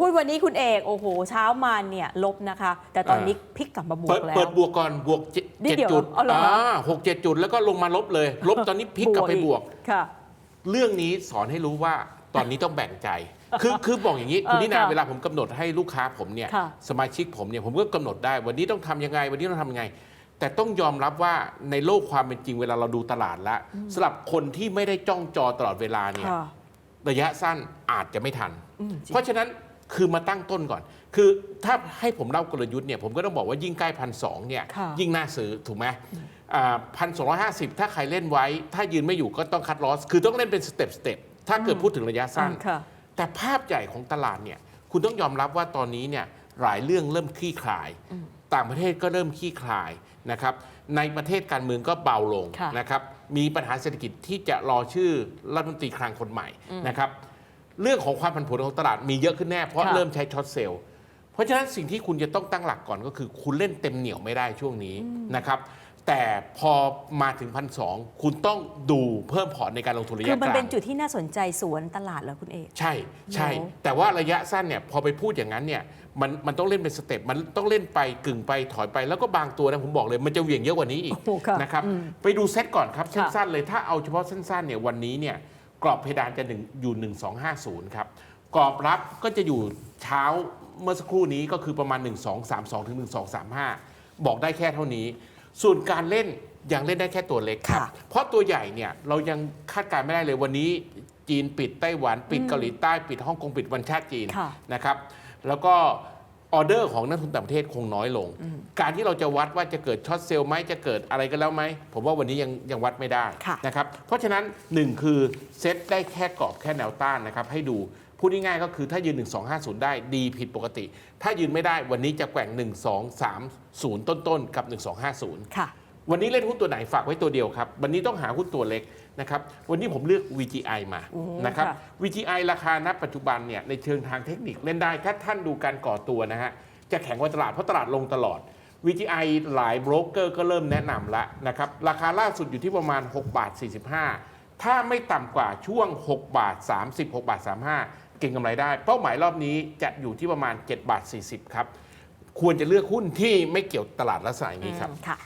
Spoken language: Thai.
หุ้นวันนี้คุณเอกโอ้โหเช้ามาเนี่ยลบนะคะ แต่ตอนนี้พลิกกลับมาบวเปิกดแล้ว เปิดบวกก่อนบวกเจ็ดนิดเจ็ดเดียวจุดเอาเหรอคะหกเจ็ดจุดแล้วก็ลงมาลบเลย ลบตอนนี้พลิกกลับไปบวกค่ะ เรื่องนี้สอนให้รู้ว่าตอนนี้ต้องแบ่งใจ คือคือบอกอย่างนี้คุณเออนินาค่ะเวลาผมกำหนดให้ลูกค้าผมเนี่ยค่ะสมาชิกผมเนี่ยผมก็กำหนดได้วันนี้ต้องทำยังไง วันนี้ต้องทำยังไง แต่ต้องยอมรับว่าในโลกความเป็นจริงเวลาเราดูตลาดแล้วสำหรับคนที่ไม่ได้จ้องจอตลอดเวลาเนี่ยค่ะระยะสั้นอาจจะไม่ทันอืมจริงเพราะฉะนั้น คือมาตั้งต้นก่อน คือถ้าให้ผมเล่ากลยุทธ์เนี่ยผมก็ต้องบอกว่ายิ่งใกล้พันสองเนี่ยค่ะยิ่งน่าซื้อถูกไหมพันสองร้อยห้าสิบถ้าใครเล่นไว้ ถ้ายืนไม่อยู่ก็ต้องคัดลอส คือต้องเล่นเป็นสเต็ปสเต็ปถ้าเกิดพูดถึงระยะสั้นอืมค่ะแต่ภาพใหญ่ของตลาดเนี่ยคุณต้องยอมรับว่าตอนนี้เนี่ยหลายเรื่องเริ่มคลี่คลาย ต่างประเทศก็เริ่มคลี่คลายนะครับในประเทศการเมืองก็เบาลงค่ะนะครับมีปัญหาเศรษฐกิจที่จะรอชื่อรัฐมนตรีคลังคนใหม่นะครับ เรื่องของความผันผวนของตลาดมีเยอะขึ้นแน่ เพราะค่ะเริ่มใช้ช็อตเซลล์เพราะฉะนั้นสิ่งที่คุณจะต้องตั้งหลักก่อนก็คือ คุณเล่นเต็มเหนียวไม่ได้ช่วงนี้นะครับแต่พอมาถึงพันสองคุณต้องดูเพิ่มพอร์ตในการลงทุนระคืยะอกมันลางเป็นจุดที่น่าสนใจสวนตลาดแล้วคุณเอก ใช่ใช่โอ้แต่ว่าระยะสั้นเนี่ยพอไปพูดอย่างนั้นเนี่ยมันมันต้องเล่นเป็นสเต็ปมันต้องเล่นไปกึ่งไปถอยไปแล้วก็บางตัวนะผมบอกเลย มันจะเหวี่ยงเยอะกว่านี้อีกโอ้โหค่ะนะครับอืมไปดูเซตก่อนครับค่ะสั้นๆเลยถ้าเอาเฉพาะสั้นๆเนี่ยวันนี้เนี่ย กรอบเพดานจะหนึ่งอยู่ 1250 ครับ กรอบรับก็จะอยู่เช้าเมื่อสักครู่นี้ก็คือประมาณ 1232 ถึง 1235 บอกได้แค่เท่านี้ ส่วนการเล่นยังเล่นได้แค่ตัวเล็กครับค่ะเพราะตัวใหญ่เนี่ยเรายังคาดการณ์ไม่ได้เลยวันนี้จีนปิดไต้หวัน ปิดเกาหลีใต้ปิดฮ่องกงปิดวันชาติจีนค่ะนะครับ แล้วก็ ออเดอร์ของนักทุนต่างประเทศคงน้อยลง การที่เราจะวัดว่าจะเกิดช็อตเซลล์ไหมจะเกิดอะไรก็แล้วไหม ผมว่าวันนี้ยังยังวัดไม่ได้ค่ะนะครับ เพราะฉะนั้นหนึ่งคือเซตได้แค่กรอบแค่แนวต้านนะครับให้ดูพูดง่ายๆก็คือถ้ายืน 1250 ได้ดีผิดปกติ ถ้ายืนไม่ได้วันนี้จะแกว่ง 1230 ต้นๆกับ 1250 ค่ะ วันนี้เล่นหุ้นตัวไหนฝากไว้ตัวเดียวครับ วันนี้ต้องหาหุ้นตัวเล็กนะครับ วันนี้ผมเลือก VGI มาอืมนะครับค่ะ VGI ราคาณปัจจุบันเนี่ยในเชิงทางเทคนิคเล่นได้ ถ้าท่านดูการก่อตัวนะฮะ จะแข็งกว่าตลาดเพราะตลาดลงตลอด VGI หลายโบรกเกอร์ก็เริ่มแนะนำแล้วนะครับ ราคาล่าสุดอยู่ที่ประมาณ6บาท45 ถ้าไม่ต่ำกว่าช่วง6บาท30 6บาท35 เก่งกำไรได้ เป้าหมายรอบนี้จะอยู่ที่ประมาณ7บาท40ครับ ควรจะเลือกหุ้นที่ไม่เกี่ยวตลาดลักษณะอย่างนี้ครับอืมค่ะ